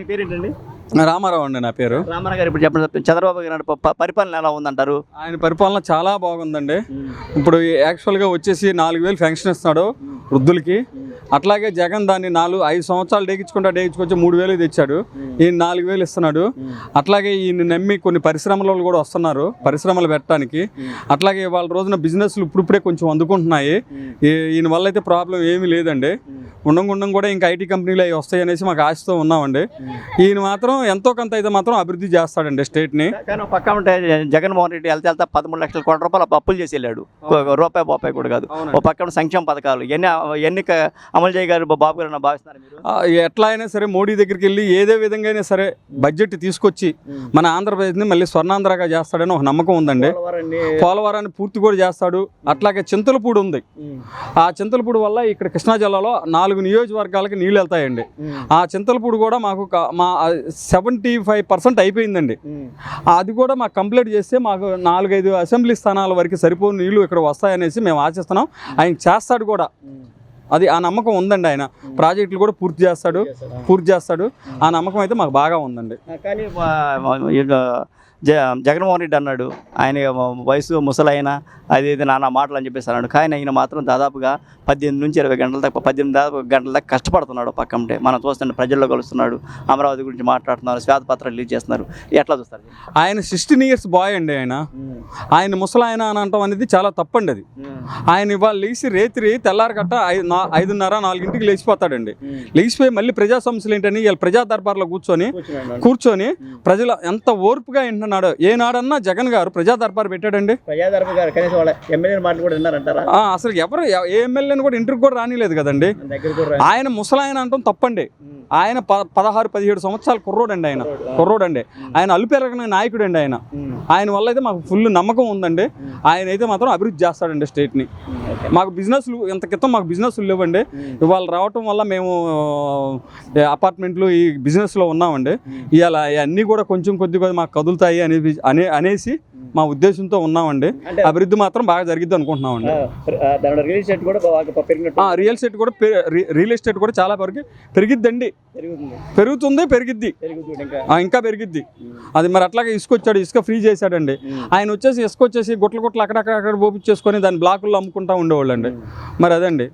మీ పేరేంటండి రామారావు అండి నా పేరు. రామారావు గారు ఇప్పుడు చెప్పండి చంద్రబాబు గారి పరిపాలన ఎలా ఉందంటారు? ఆయన పరిపాలన చాలా బాగుందండి. ఇప్పుడు యాక్చువల్గా వచ్చేసి నాలుగు వేలు ఫెన్షన్ ఇస్తున్నాడు వృద్ధులకి. అట్లాగే జగన్ దాన్ని నాలుగు ఐదు సంవత్సరాలు డేగించుకుంటా డేగించుకొచ్చి మూడు వేలు తెచ్చాడు. ఈయన నాలుగు వేలు ఇస్తున్నాడు. అట్లాగే ఈయన నమ్మి కొన్ని పరిశ్రమల కూడా వస్తున్నారు. పరిశ్రమలు పెట్టడానికి. అట్లాగే వాళ్ళ రోజున బిజినెస్లు ఇప్పుడిప్పుడే కొంచెం అందుకుంటున్నాయి. ఈయన వల్ల అయితే ప్రాబ్లం ఏమీ లేదండి. ఉండం కూడా ఇంకా ఐటీ కంపెనీలు అవి వస్తాయి అనేసి మాకు ఆశతో ఉన్నామండి. ఈయన మాత్రం ఎంతో కొంత అయితే మాత్రం అభివృద్ధి చేస్తాడండి స్టేట్ని. పక్క ఉంటే జగన్మోహన్ రెడ్డి వెళ్తే వెళ్తా పదమూడు లక్షల కోట్ల రూపాయలు అప్పులు చేసి వెళ్ళాడు రూపాయి బొప్పాయి కూడా కాదు. ఒక పక్క ఉన్న సంక్షేమ పథకాలు ఎన్ని ఎన్ని అమలు చేయగారు బాబు గారు భావిస్తున్నారు ఆ, ఎట్లా అయినా సరే మోడీ దగ్గరికి వెళ్ళి ఏదే విధంగా అయినా సరే బడ్జెట్ తీసుకొచ్చి మన ఆంధ్రప్రదేశ్ని మళ్ళీ స్వర్ణాంధ్రగా చేస్తాడని ఒక నమ్మకం ఉందండి. పోలవరాన్ని, పూర్తి కూడా చేస్తాడు. అట్లాగే చింతలపూడి ఉంది. ఆ చింతలపూడి వల్ల ఇక్కడ కృష్ణా జిల్లాలో నాలుగు నియోజకవర్గాలకి నీళ్ళు వెళ్తాయండి. ఆ చింతలపూడి కూడా మాకు మా సెవెంటీ ఫైవ్ పర్సెంట్ అయిపోయిందండి. అది కూడా మాకు కంప్లీట్ చేస్తే మాకు నాలుగైదు అసెంబ్లీ స్థానాల వరకు సరిపోని నీళ్ళు ఇక్కడ వస్తాయనేసి మేము ఆశిస్తున్నాం. ఆయన చేస్తాడు కూడా. అది ఆ నమ్మకం ఉందండి ఆయన. ప్రాజెక్టులు కూడా పూర్తి చేస్తాడు పూర్తి చేస్తాడు ఆ నమ్మకం అయితే మాకు బాగా ఉందండి. కానీ జ జగన్మోహన్ రెడ్డి అన్నాడు ఆయన వయసు ముసలైన అది ఇది నానా మాటలు అని చెప్పేసి అన్నాడు. కానీ ఆయన మాత్రం దాదాపుగా పద్దెనిమిది నుంచి ఇరవై గంటల దాకా పద్దెనిమిది దాదాపు గంటల దాకా కష్టపడుతున్నాడు పక్క ఉంటే మనం చూస్తుంటే ప్రజల్లో కలుస్తున్నాడు అమరావతి గురించి మాట్లాడుతున్నారు శ్వేతపత్రాలు రిలీజ్ చేస్తున్నారు. ఎట్లా చూస్తారు? ఆయన సిక్స్టీన్ ఇయర్స్ బాయ్ అండి ఆయన. ఆయన ముసలాయన అని అంటాం అనేది చాలా తప్పండి అది. ఆయన ఇవాళ లేచి రేత్రి తెల్లారి గట్ట ఐదు నా- ఐదున్నర నాలుగింటికి లేచిపోతాడండి. లేచిపోయి మళ్ళీ ప్రజా సమస్యలు ఏంటని వీళ్ళ ప్రజా దర్బార్లో కూర్చొని కూర్చొని ప్రజలు ఎంత ఓర్పుగా వింటున్నాడు ఏనాడన్నా జగన్ గారు ప్రజా దర్బార్ పెట్టాడండి? ప్రజాదర్భ గారు కనీసం వాళ్ళ ఎమ్మెల్యే మాటలు కూడా విన్నారంటారా? అసలు ఎవరు ఏ ఎమ్మెల్యేని కూడా ఇంటర్వ్యూ కూడా రానిలేదు కదండి. ఆయన ముసలాయన అంటాం తప్పండి. ఆయన పదహారు పదిహేడు సంవత్సరాలు కుర్రోడండి ఆయన. కుర్రోడండి. ఆయన అల్పెరగని నాయకుడు అండి ఆయన ఆయన వల్ల అయితే మాకు ఫుల్ నమ్మకం ఉందండి. ఆయన అయితే మాత్రం అభివృద్ధి చేస్తాడండి స్టేట్ని. మాకు బిజినెస్లు ఇంత క్రితం మాకు బిజినెస్లు లేవండి. ఇవాళ రావటం వల్ల మేము అపార్ట్మెంట్లు ఈ బిజినెస్లో ఉన్నామండి. ఇవాళ అన్నీ కూడా కొంచెం కొద్ది కొద్ది మాకు కదులుతాయి అనే అనేసి మా ఉద్దేశంతో ఉన్నామండి. అభివృద్ధి మాత్రం బాగా జరిగిద్ది అనుకుంటున్నామండి. రిలీజ్ షర్ట్ కూడా బాగా రియల్ ఎస్టేట్ కూడా రియల్ ఎస్టేట్ కూడా చాలా వరకు పెరిగిద్దండి. పెరుగుతుంది. పెరుగుతుంది పెరిగిద్ది. ఇంకా. పెరిగిద్ది. అది మరి అట్లాగే ఇసుక వచ్చాడు ఇసుక ఫ్రీ చేశాడండి. ఆయన వచ్చేసి ఇసుక వచ్చేసి గుట్ల గుట్లు అక్కడక్కడ అక్కడ పోపించేసుకొని దాని బ్లాకుల్లో అమ్ముకుంటా ఉండేవాళ్ళండి. మరి అదండి.